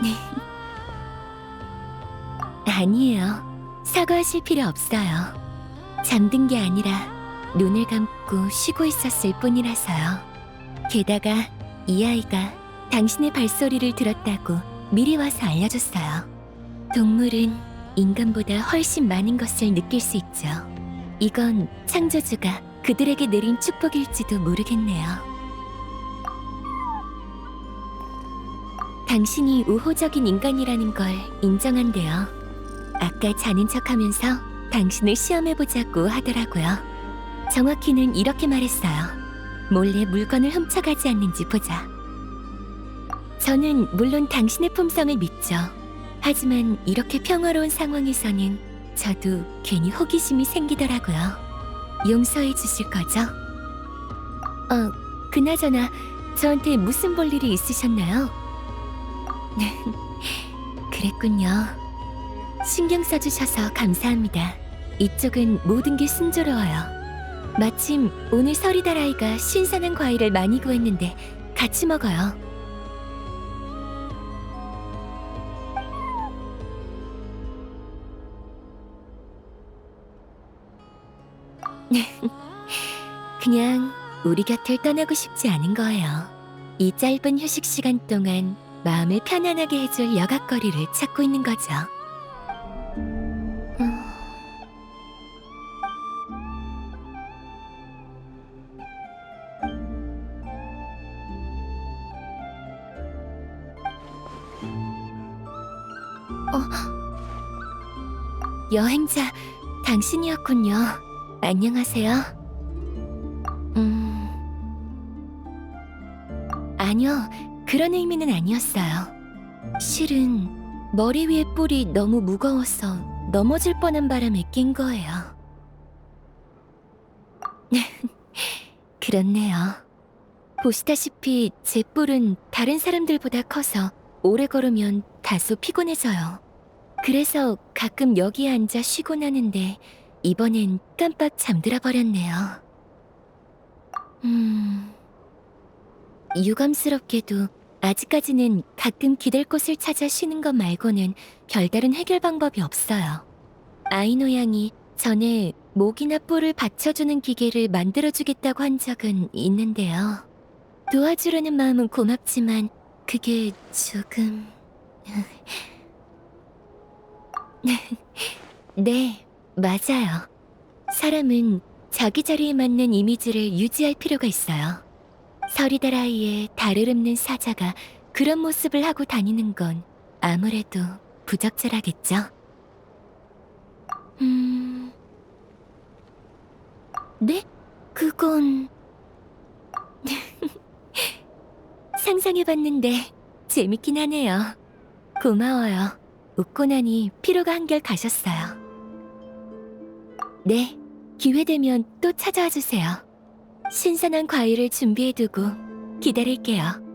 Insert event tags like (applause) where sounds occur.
(laughs) 아니에요. 사과하실 필요 없어요. 잠든 게 아니라 눈을 감고 쉬고 있었을 뿐이라서요. 게다가 이 아이가 당신의 발소리를 들었다고 미리 와서 알려줬어요. 동물은 인간보다 훨씬 많은 것을 느낄 수 있죠. 이건 창조주가 그들에게 내린 축복일지도 모르겠네요. 당신이 우호적인 인간이라는 걸 인정한대요. 아까 자는 척 하면서 당신을 시험해보자고 하더라고요. 정확히는 이렇게 말했어요. 몰래 물건을 훔쳐가지 않는지 보자. 저는 물론 당신의 품성을 믿죠. 하지만 이렇게 평화로운 상황에서는 저도 괜히 호기심이 생기더라고요. 용서해 주실 거죠? 어, 그나저나 저한테 무슨 볼 일이 있으셨나요? (laughs) 그랬군요. 신경 써주셔서 감사합니다. 이쪽은 모든 게 순조로워요. 마침 오늘 서리달 아이가 신선한 과일을 많이 구했는데 같이 먹어요. (laughs) 그냥 우리 곁을 떠나고 싶지 않은 거예요. 이 짧은 휴식 시간 동안 마음을 편안하게 해줄 여각거리를 찾고 있는 거죠. 음. 어. 여행자 당신이었군요. 안녕하세요. 음. 아니요. 그런 의미는 아니었어요. 실은 머리 위에 뿔이 너무 무거워서 넘어질 뻔한 바람에 낀 거예요. (laughs) 그렇네요. 보시다시피 제 뿔은 다른 사람들보다 커서 오래 걸으면 다소 피곤해져요. 그래서 가끔 여기에 앉아 쉬곤 하는데 이번엔 깜빡 잠들어 버렸네요. 음... 유감스럽게도 아직까지는 가끔 기댈 곳을 찾아 쉬는 것 말고는 별다른 해결 방법이 없어요. 아이노 양이 전에 목이나 뿔을 받쳐주는 기계를 만들어주겠다고 한 적은 있는데요. 도와주려는 마음은 고맙지만 그게 조금... (laughs) 네, 맞아요. 사람은 자기 자리에 맞는 이미지를 유지할 필요가 있어요. 서리달 아이의 달을 읊는 사자가 그런 모습을 하고 다니는 건 아무래도 부적절하겠죠? 음... 네? 그건... (laughs) 상상해봤는데 재밌긴 하네요. 고마워요. 웃고 나니 피로가 한결 가셨어요. 네, 기회 되면 또 찾아와 주세요. 신선한 과일을 준비해두고 기다릴게요.